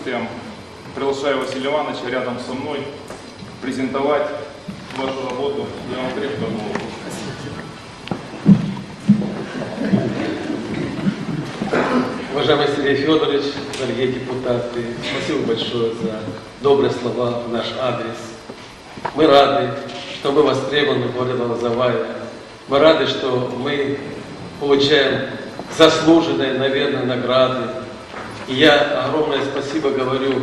удовольствием приглашаю Василия Ивановича рядом со мной презентовать вашу работу. Я вам крепко голову. Уважаемый Сергей Федорович, дорогие депутаты, спасибо большое за добрые слова в наш адрес. Мы рады, что мы востребованы в городе Лозовая. Мы рады, что мы получаем заслуженные, наверное, награды. И я огромное спасибо говорю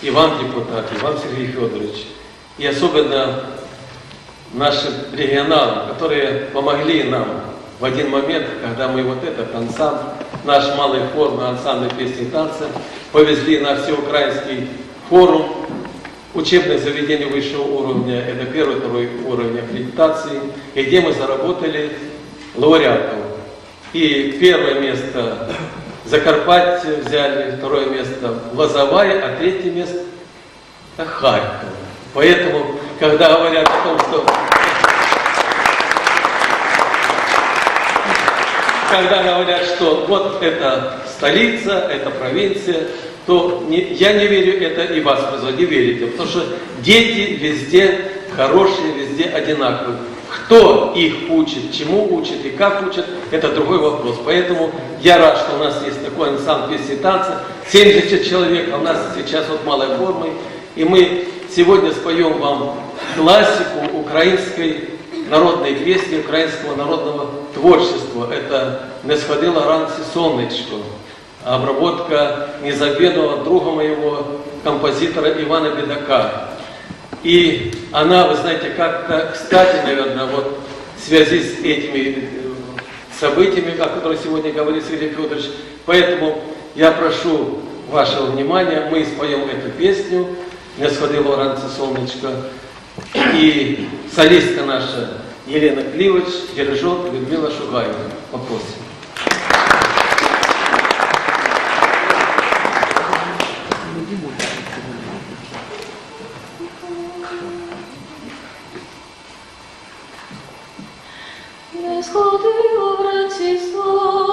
и вам, депутаты, и вам, Сергей Федорович, и особенно нашим регионалам, которые помогли нам в один момент, когда мы вот этот ансамбль, наш малый хор на ансамбль песни и танца, повезли на всеукраинский форум учебных заведений высшего уровня, это первый, второй уровень аккредитации, и где мы заработали лауреатов. И первое место Закарпатье взяли, второе место Лозовая, а третье место Харьков. Поэтому, когда говорят о том, что когда говорят, что вот это столица, это провинция, то не, я не верю это и вас, не верите, потому что дети везде хорошие, везде одинаковые. Кто их учит, чему учит и как учит, это другой вопрос. Поэтому я рад, что у нас есть такой ансамбль песни и танца. 70 человек, а у нас сейчас вот малой формы. И мы сегодня споем вам классику украинской народної пісні українського народного творчества. Это «Не сходила ранці сонечко», обработка незабвенного друга моего композитора Ивана Бедака. И она, вы знаете, как-то кстати, наверное, вот в связи с этими э, событиями, о которых сегодня говорит Сергей Федорович. Поэтому я прошу вашего внимания, мы споем эту песню «Не сходило ранце солнышко». И солистка наша Елена Кливач, дирижер Людмила Шугаева. Попросим. Не сходило вранці сонечко,